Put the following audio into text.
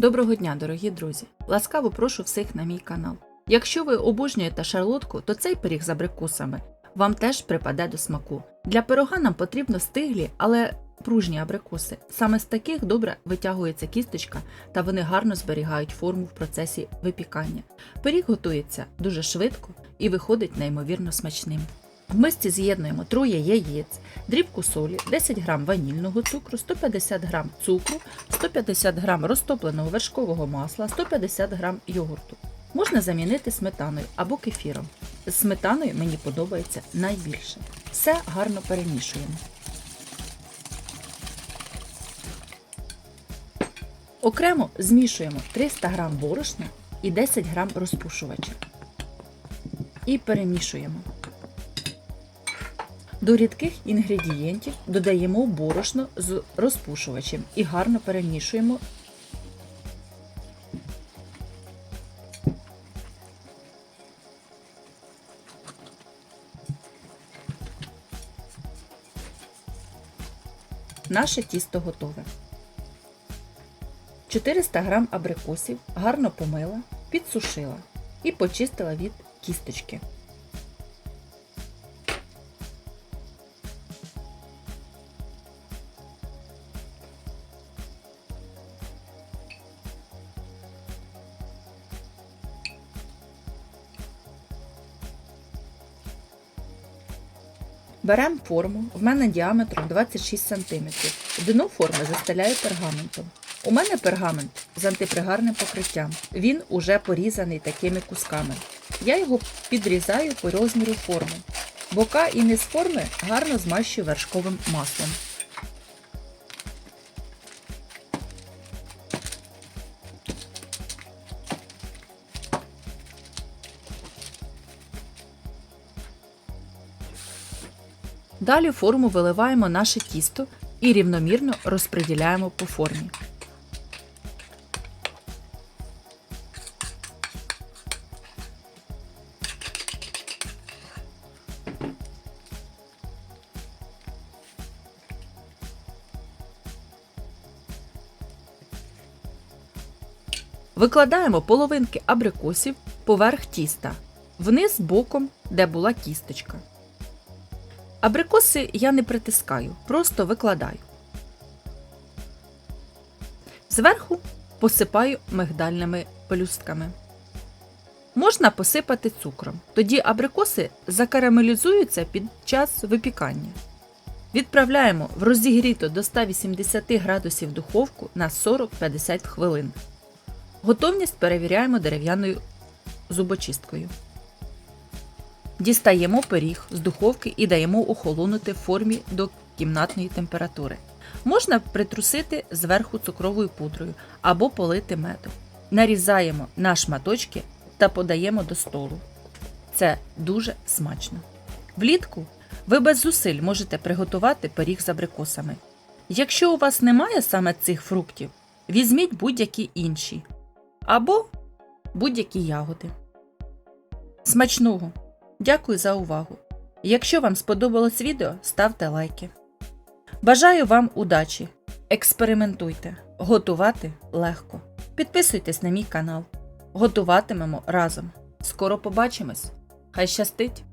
Доброго дня, дорогі друзі! Ласкаво прошу всіх на мій канал. Якщо ви обожнюєте шарлотку, то цей пиріг з абрикосами вам теж припаде до смаку. Для пирога нам потрібно стиглі, але пружні абрикоси. Саме з таких добре витягується кісточка та вони гарно зберігають форму в процесі випікання. Пиріг готується дуже швидко і виходить неймовірно смачним. В мисці з'єднуємо троє яєць, дрібку солі, 10 г ванільного цукру, 150 г цукру, 150 г розтопленого вершкового масла, 150 г йогурту. Можна замінити сметаною або кефіром. З сметаною мені подобається найбільше. Все гарно перемішуємо. Окремо змішуємо 300 г борошна і 10 г розпушувача. І перемішуємо. До рідких інгредієнтів додаємо борошно з розпушувачем і гарно перемішуємо. Наше тісто готове. 400 г абрикосів гарно помила, підсушила і почистила від кісточки. Беремо форму, в мене діаметром 26 см. Дно форми застеляю пергаментом. У мене пергамент з антипригарним покриттям. Він уже порізаний такими кусками. Я його підрізаю по розміру форми. Бока і низ форми гарно змащую вершковим маслом. Далі форму виливаємо наше тісто і рівномірно розподіляємо по формі. Викладаємо половинки абрикосів поверх тіста, вниз боком, де була кісточка. Абрикоси я не притискаю, просто викладаю. Зверху посипаю мигдальними пелюстками. Можна посипати цукром. Тоді абрикоси закарамелізуються під час випікання. Відправляємо в розігріту до 180 градусів духовку на 40-50 хвилин. Готовність перевіряємо дерев'яною зубочисткою. Дістаємо пиріг з духовки і даємо охолонути в формі до кімнатної температури. Можна притрусити зверху цукровою пудрою або полити медом. Нарізаємо на шматочки та подаємо до столу. Це дуже смачно. Влітку ви без зусиль можете приготувати пиріг з абрикосами. Якщо у вас немає саме цих фруктів, візьміть будь-які інші або будь-які ягоди. Смачного! Дякую за увагу! Якщо вам сподобалось відео, ставте лайки. Бажаю вам удачі! Експериментуйте! Готувати легко. Підписуйтесь на мій канал. Готуватимемо разом. Скоро побачимось! Хай щастить!